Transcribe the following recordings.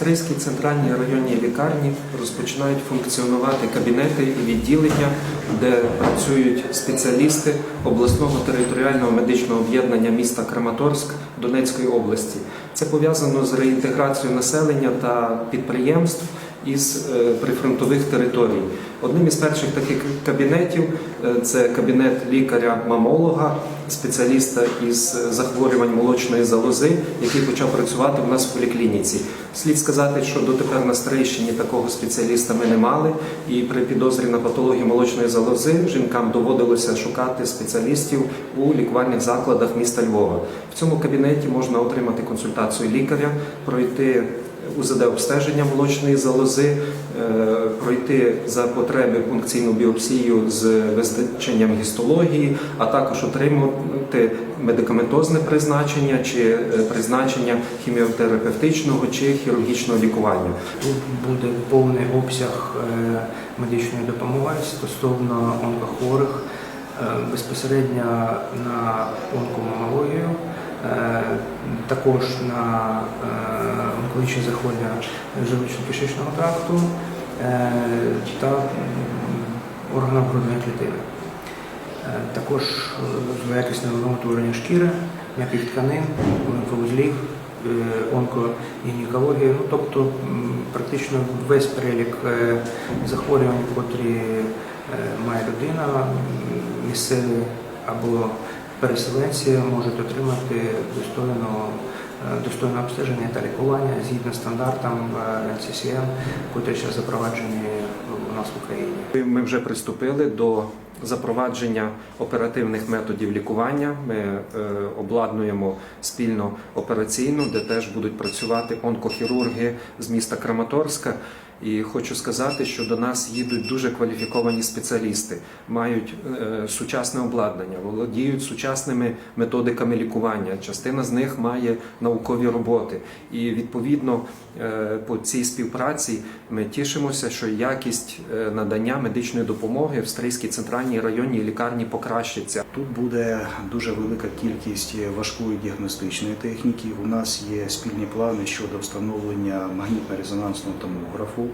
Стрийській центральній районній лікарні розпочинають функціонувати кабінети і відділення, де працюють спеціалісти обласного територіального медичного об'єднання міста Краматорськ Донецької області. Це пов'язано з реінтеграцією населення та підприємств із е, прифронтових територій. Одним із перших таких кабінетів це кабінет лікаря-мамолога, спеціаліста із захворювань молочної залози, який почав працювати у нас в поліклініці. Слід сказати, що дотепер на Стрийщині такого спеціаліста ми не мали, і при підозрі на патологію молочної залози жінкам доводилося шукати спеціалістів у лікувальних закладах міста Львова. В цьому кабінеті можна отримати консультацію лікаря, пройти УЗД обстеження молочної залози, е, пройти за потреби пункційну біопсію з визначенням гістології, а також отримати медикаментозне призначення чи е, призначення хіміотерапевтичного чи хірургічного лікування. Тут буде повний обсяг е, медичної допомоги стосовно онкохворих, безпосередньо на онкомамологію, е, також на онкологічні захворювання желудочно-кишечного тракту е, та органам грудної клітини. Е, Також е, якісне новоутворення шкіри, м'яких тканин, лимфовузлів, онкогінекологія, ну тобто практично весь перелік захворювань, котрі має людина, місцеві або переселенці можуть отримати достойно, е, достойне обстеження та лікування згідно стандартам НЦСН, котрі ще запроваджені у нас в Україні. Ми вже приступили до запровадження оперативних методів лікування. Ми е, обладнуємо спільно операційну, де теж будуть працювати онкохірурги з міста Краматорська. І хочу сказати, що до нас їдуть дуже кваліфіковані спеціалісти, мають е, сучасне обладнання, володіють сучасними методиками лікування. Частина з них має наукові роботи. І відповідно е, по цій співпраці ми тішимося, що якість е, надання медичної допомоги в Стрийській центральній районній лікарні покращиться. Тут буде дуже велика кількість важкої діагностичної техніки. У нас є спільні плани щодо встановлення магнітно-резонансного томографу.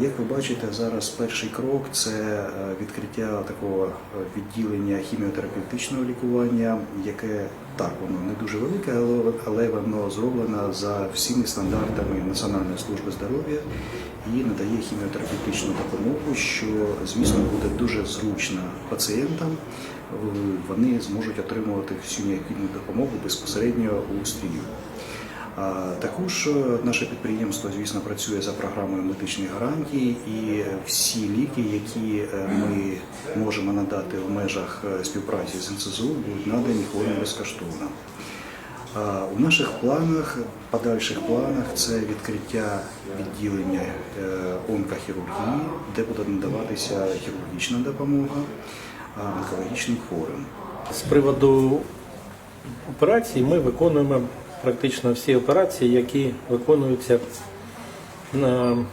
Як ви бачите, зараз перший крок це е, відкриття такого е, відділення хіміотерапевтичного лікування, яке так воно не дуже велике, але, воно зроблено за всіми стандартами Національної служби здоров'я і надає хіміотерапевтичну допомогу, що звісно буде дуже зручно пацієнтам. Вони зможуть отримувати всю необхідну допомогу безпосередньо у стрію. Також е, наше підприємство, звісно, працює за програмою медичних гарантій, і всі ліки, які е, ми можемо надати в межах е, співпраці з НСЗУ, будуть надані хворим безкоштовно. У наших планах, подальших планах, це відкриття відділення онкохірургії, де буде надаватися хірургічна допомога онкологічним хворим. З приводу операцій ми виконуємо практично всі операції, які виконуються на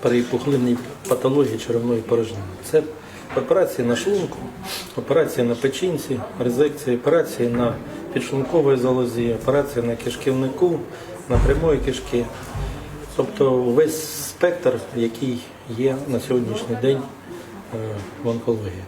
при пухлинній патології черевної порожнини. Це операції на шлунку, операції на печінці, резекції, операції на підшлунковій залозі, операції на кишківнику, на прямої кишки. Тобто весь спектр, який є на сьогоднішній день е, в онкології.